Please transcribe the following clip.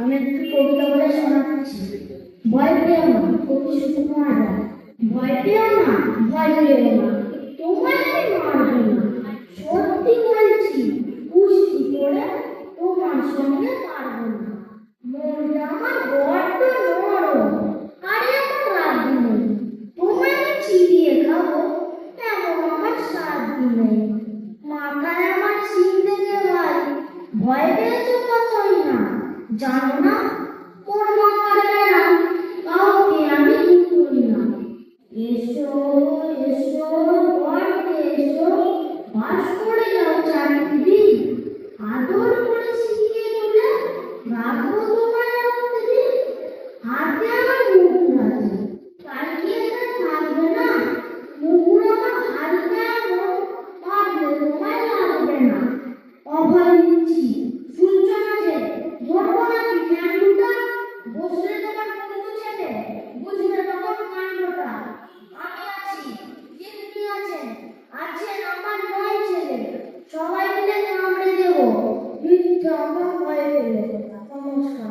আমি একটি কবিতা বলে শোনাচ্ছি ভয় পেও না, কবি সুকুমার রায় ভয় পেও না, ভয় পেও না আমি মারবো না। সত্যি বলছি পুষ্টি করে তোমার সঙ্গে পারব না। মনটা আমার বড্ড নরম আরে আমার তোমায় চিবিয়ে খাব, তেমন আমার সাধ্য নেই। মাথায় আমার সিং থেকে ভাই, ভয় পেয়েছ কতই না? জানো না? কোন মঙ্গলের নাম কাউকে আমি করি না। এসো এসো এসো বাস করে আমরা বাইরে সমস্যা